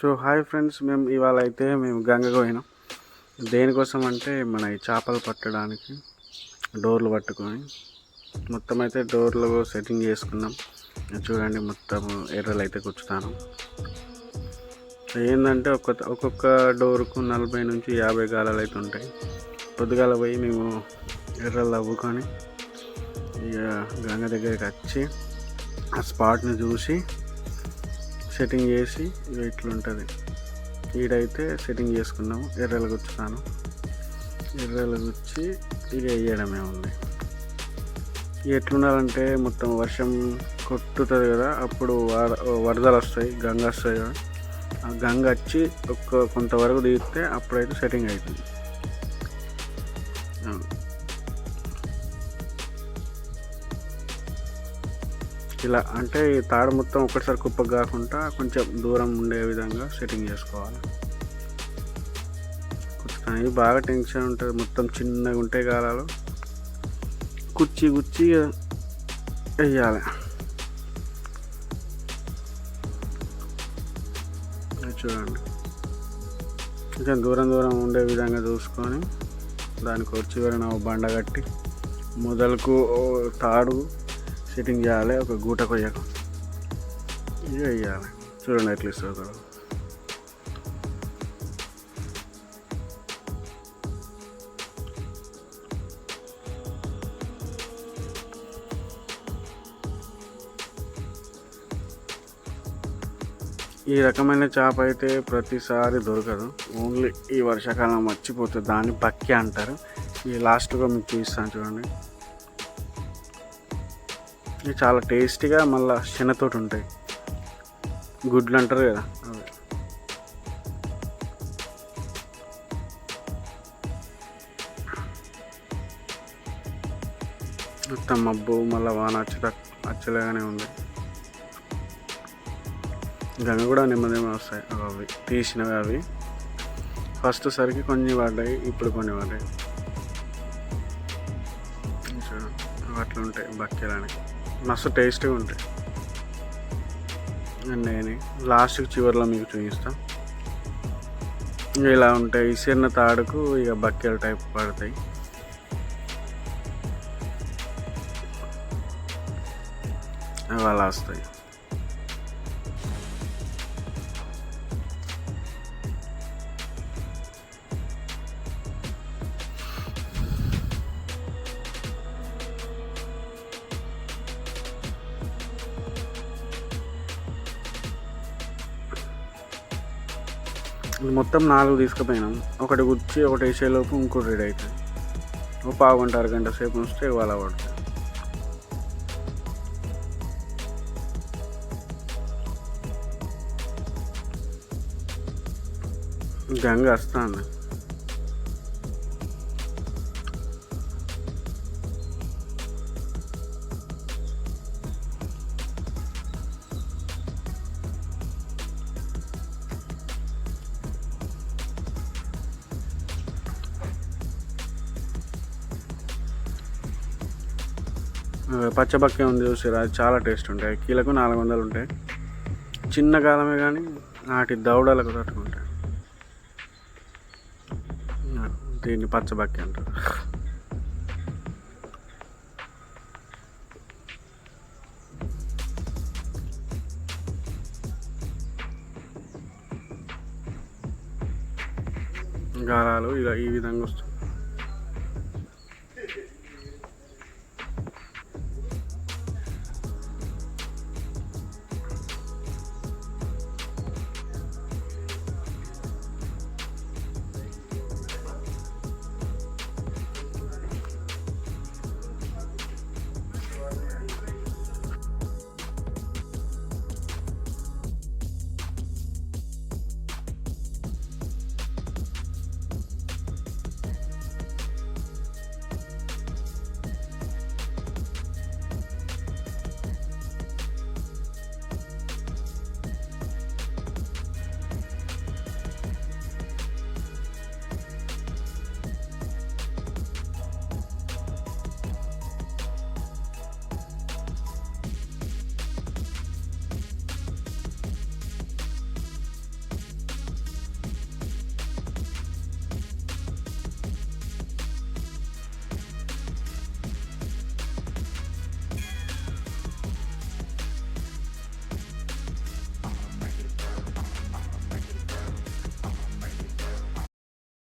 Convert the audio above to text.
So hi friends మేము ఇవాళ అయితే మేము గంగకు పోయినాం. దేనికోసం అంటే మన ఈ చేపలు పట్టడానికి డోర్లు పట్టుకొని మొత్తం అయితే డోర్లు సెట్టింగ్ చేసుకున్నాం. చూడండి మొత్తం ఎర్రలు అయితే కూర్చుతాను. ఏంటంటే ఒక్కొక్క ఒక్కొక్క డోర్కు నలభై నుంచి యాభై గాలాలు అయితే ఉంటాయి. పొద్దుగాల పోయి మేము ఎర్రలు అవ్వుకొని ఇక గంగ దగ్గరికి వచ్చి ఆ స్పాట్ని చూసి సెట్టింగ్ చేసి ఇక ఇట్లుంటుంది. ఈడైతే సెట్టింగ్ చేసుకున్నాము ఎర్రలు గుచ్చుతాను. ఎర్రలు గుచ్చి ఇక వేయడమే ఉంది. ఇక ఎట్లుండాలంటే మొత్తం వర్షం కొట్టుతుంది కదా అప్పుడు వరదలు వస్తాయి గంగ వస్తాయి కదా. ఆ గంగ వచ్చి ఒక కొంతవరకు దిగితే అప్పుడైతే సెట్టింగ్ అవుతుంది ఇలా అంటే ఈ తాడు మొత్తం ఒకటిసారి కుప్పకు కాకుండా కొంచెం దూరం ఉండే విధంగా సెట్టింగ్ చేసుకోవాలి. కుచ్చుతాను బాగా టెన్షన్ ఉంటుంది. మొత్తం చిన్నగా ఉంటే కాలాలు కుచ్చి కుర్చీ వేయాలి. చూడండి. కొంచెం దూరం దూరం ఉండే విధంగా చూసుకొని దానికి వచ్చి చివరన బండ కట్టి మొదలకు తాడు సెట్టింగ్ చేయాలి ఒక గూట కొయ్యక. ఇది వేయాలి చూడండి ఎట్లా ఇస్తుంది ఈ రకమైన చేప అయితే ప్రతిసారి దొరకదు. ఓన్లీ ఈ వర్షాకాలం మర్చిపోతే దాన్ని పక్కి అంటారు. ఈ లాస్ట్గా మీకు చూపిస్తాను చూడండి. ఇవి చాలా టేస్టీగా మళ్ళీ శనతోటి ఉంటాయి. గుడ్లు అంటారు కదా అవి. మొత్తం మబ్బు మళ్ళీ వాన వచ్చి వచ్చేలాగానే ఉంది. గంగ కూడా నెమ్మది వస్తాయి అవి తీసినవి అవి. ఫస్ట్ సరికి కొన్ని పడ్డాయి ఇప్పుడు కొన్ని పడ్డాయి. అట్లుంటాయి అట్లా ఉంటాయి మస్తు టేస్టీగా ఉంటాయి. అండ్ నేను లాస్ట్కి చివరిలో మీకు చూపిస్తాను ఇంకా ఇలా ఉంటాయి. ఇసిరిన తాడుకు ఇక బక్కెల టైప్ పడతాయి. అవి అలా వస్తాయి. మొత్తం నాలుగు తీసుకుపోయినాం. ఒకటి గుచ్చి ఒకటి వేసేలోపు ఇంకోటి రెడీ అవుతుంది ఒక పావు గంట అరగంట సేపు ఉంచితే ఇవాళ పడుతుంది. గంగ వస్తుంది. పచ్చబక్కే ఉంది చూసారా చాలా టేస్ట్ ఉంటాయి. కీలకు నాలుగు వందలు ఉంటాయి. చిన్న కాలమే కానీ నాటి దవడలకు తట్టుకుంటాయి. దీన్ని పచ్చబక్కే అంటారు. గాలాలు ఇలా ఈ విధంగా వస్తుంది